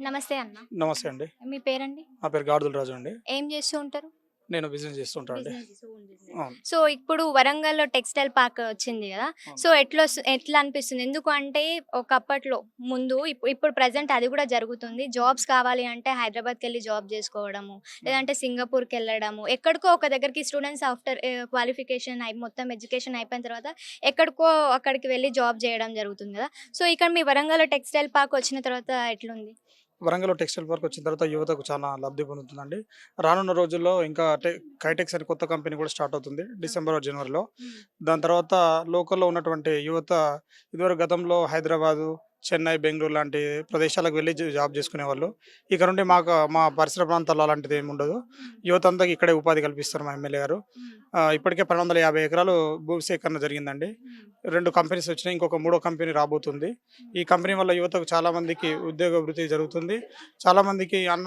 నమస్తే అన్న. నమస్తే అండి. మీ పేరండి? నా పేరు గాడుదుల రాజు అండి. ఏం చేస్తూ ఉంటారు? నేను బిజినెస్ చేస్తుంటాను అండి. అవును. సో ఇప్పుడు వరంగల్లో టెక్స్టైల్ పార్క్ వచ్చింది కదా. సో ఎట్లా వస్తు- ఎట్లా అనిపిస్తుంది? ఎందుకు అంటే ఒకప్పట్లో ముందు ఇప్పు- ఇప్పుడు ప్రజెంట్ అది కూడా జరుగుతుంది. జాబ్స్ కావాలి అంటే హైదరాబాద్కి వెళ్ళి జాబ్ చేసుకోవడము లేదంటే సింగపూర్కి వెళ్ళడము. ఎక్కడికో ఒక దగ్గరికి స్టూడెంట్స్ ఆఫ్టర్ క్వాలిఫికేషన్ అయి మొత్తం ఎడ్యుకేషన్ అయిపోయిన తర్వాత ఎక్కడికో అక్కడికి వెళ్ళి జాబ్ చేయడం జరుగుతుంది కదా. సో ఇక్కడ మీ వరంగల్లో టెక్స్టైల్ పార్క్ వచ్చిన తర్వాత ఎట్లుంది? వరంగల్ టెక్స్టైల్ పార్క్ వచ్చిన తర్వాత యువతకు చాలా లబ్ధి పొందుతుందండి. రానున్న రోజుల్లో ఇంకా టె కైటెక్స్ అనే కొత్త కంపెనీ కూడా స్టార్ట్ అవుతుంది డిసెంబర్ జనవరిలో. దాని తర్వాత లోకల్లో ఉన్నటువంటి యువత ఇదివరకు గతంలో హైదరాబాదు చెన్నై బెంగళూరు లాంటి ప్రదేశాలకు వెళ్ళి జాబ్ చేసుకునే వాళ్ళు ఇక్కడ నుండి మాకు మా పరిసర ప్రాంతాల్లో అలాంటిది ఏమి ఉండదు. యువత అంతా ఇక్కడే ఉపాధి కల్పిస్తారు మా ఎమ్మెల్యే గారు. ఇప్పటికే పన్నెండు వందల యాభై ఎకరాలు భూసేకరణ జరిగిందండి. రెండు కంపెనీస్ వచ్చినాయి. ఇంకొక మూడో కంపెనీ రాబోతుంది. ఈ కంపెనీ వల్ల యువతకు చాలా మందికి ఉద్యోగ వృత్తి జరుగుతుంది. చాలా మందికి అన్న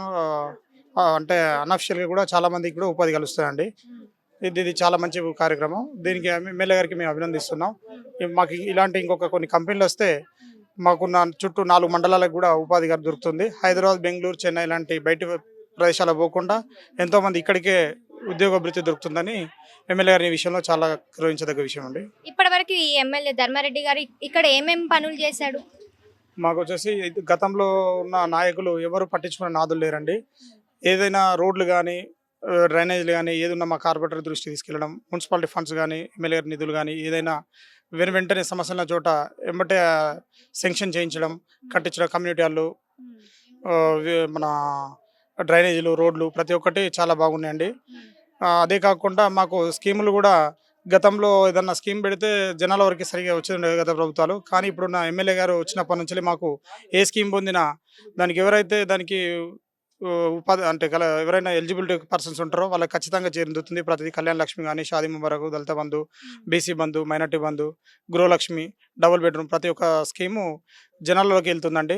ఆ, అంటే అన్అఫిషియల్గా కూడా చాలా మందికి కూడా ఉపాధి కలుస్తుందండి ఇది ఇది చాలా మంచి కార్యక్రమం. దీనికి ఎమ్మెల్యే గారికి మేము అభినందిస్తున్నాం. మాకు ఇలాంటి ఇంకొక కొన్ని కంపెనీలు వస్తే మాకున్న చుట్టూ నాలుగు మండలాలకు కూడా ఉపాధి గారు దొరుకుతుంది. హైదరాబాద్ బెంగళూరు చెన్నై లాంటి బయట ప్రదేశాలకు పోకుండా ఎంతోమంది ఇక్కడికే ఉద్యోగ వృత్తి దొరుకుతుందని ఎమ్మెల్యే గారి విషయంలో చాలా గర్వించదగ్గ విషయం అండి. ఇప్పటి వరకు ఈ ఎమ్మెల్యే ధర్మారెడ్డి గారు ఇక్కడ ఏమేం పనులు చేశాడు? మాకు వచ్చేసి గతంలో ఉన్న నాయకులు ఎవరు పట్టించుకునే నాదులు లేరండి. ఏదైనా రోడ్లు కానీ డ్రైనేజీలు కానీ ఏదైనా మా కార్పొరేటర్ దృష్టికి తీసుకెళ్ళడం మున్సిపాలిటీ ఫండ్స్ కానీ ఎమ్మెల్యే గారి నిధులు కానీ ఏదైనా వెను వెంటనే సమస్యల చోట ఎమ్మటే శాంక్షన్ చేయించడం కట్టించడం కమ్యూనిటీ వాళ్ళు మన డ్రైనేజీలు రోడ్లు ప్రతి ఒక్కటి చాలా బాగున్నాయండి. అదే కాకుండా మాకు స్కీములు కూడా గతంలో ఏదన్నా స్కీమ్ పెడితే జనాల వరకు సరిగా వచ్చేది గత ప్రభుత్వాలు. కానీ ఇప్పుడున్న ఎమ్మెల్యే గారు వచ్చినప్పటి నుంచి మాకు ఏ స్కీమ్ పొందినా దానికి ఎవరైతే దానికి ఉపాధి అంటే గల ఎవరైనా ఎలిజిబిలిటీ పర్సన్స్ ఉంటారో వాళ్ళకి ఖచ్చితంగా చేరుతుంది ప్రతిదీ కళ్యాణ లక్ష్మి కానీ Shaadi Mubarak Dalita Bandhu BC Bandhu minority Bandhu Gruhalakshmi double bedroom ప్రతి ఒక్క స్కీము జనాల్లోకి వెళ్తుందండి.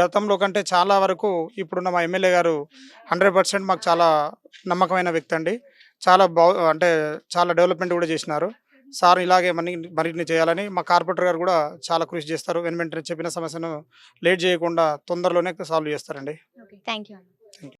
గతంలో కంటే చాలా వరకు ఇప్పుడున్న మా ఎమ్మెల్యే గారు హండ్రెడ్ పర్సెంట్ మాకు చాలా నమ్మకమైన వ్యక్తి అండి. చాలా బా అంటే చాలా డెవలప్మెంట్ కూడా చేసినారు. సార్ ఇలాగే మరిన్ని మరిన్ని చేయాలని మా కార్పొరేటర్ గారు కూడా చాలా కృషి చేస్తారు. వెను వెంటనే చెప్పిన సమస్యను లేట్ చేయకుండా తొందరలోనే సాల్వ్ చేస్తారండి. Okay thank you